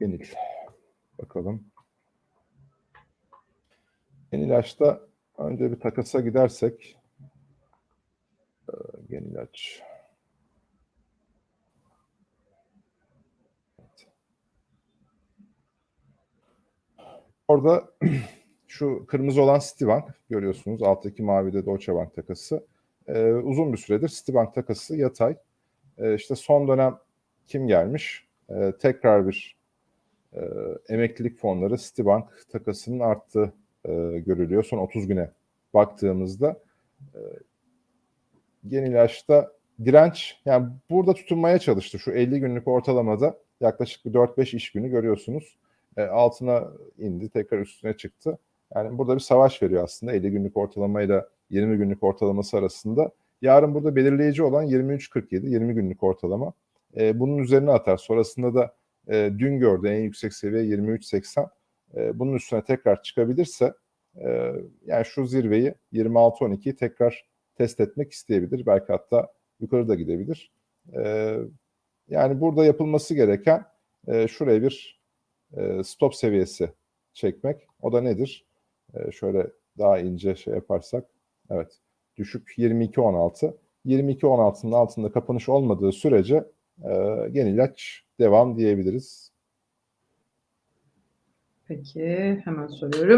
Genil. Bakalım. Yenilaç'ta önce bir takasa gidersek Yenilaç. Evet. Orada şu kırmızı olan Citibank görüyorsunuz. Alttaki mavide Deutsche Bank takası. Ee, uzun bir süredir Citibank takası yatay. Ee, işte son dönem kim gelmiş? Ee, tekrar bir e, emeklilik fonları Citibank takasının arttığı e, görülüyor. Son 30 güne baktığımızda e, Yenilaç'ta direnç yani burada tutunmaya çalıştı. Şu 50 günlük ortalamada yaklaşık bir 4-5 iş günü görüyorsunuz. E, altına indi, tekrar üstüne çıktı. Yani burada bir savaş veriyor aslında 50 günlük ortalamayla 20 günlük ortalaması arasında. Yarın burada belirleyici olan 23.47, 20 günlük ortalama. E, bunun üzerine atar. Sonrasında da e, dün gördü en yüksek seviye 23.80. E, bunun üstüne tekrar çıkabilirse e, yani şu zirveyi 26.12'yi tekrar test etmek isteyebilir. Belki hatta yukarı da gidebilir. E, yani burada yapılması gereken e, şuraya bir e, stop seviyesi çekmek. O da nedir? E, şöyle daha ince şey yaparsak. Evet. Düşük 22.16. 22.16'nın altında kapanış olmadığı sürece e, yenilaç devam diyebiliriz. Peki hemen soruyorum.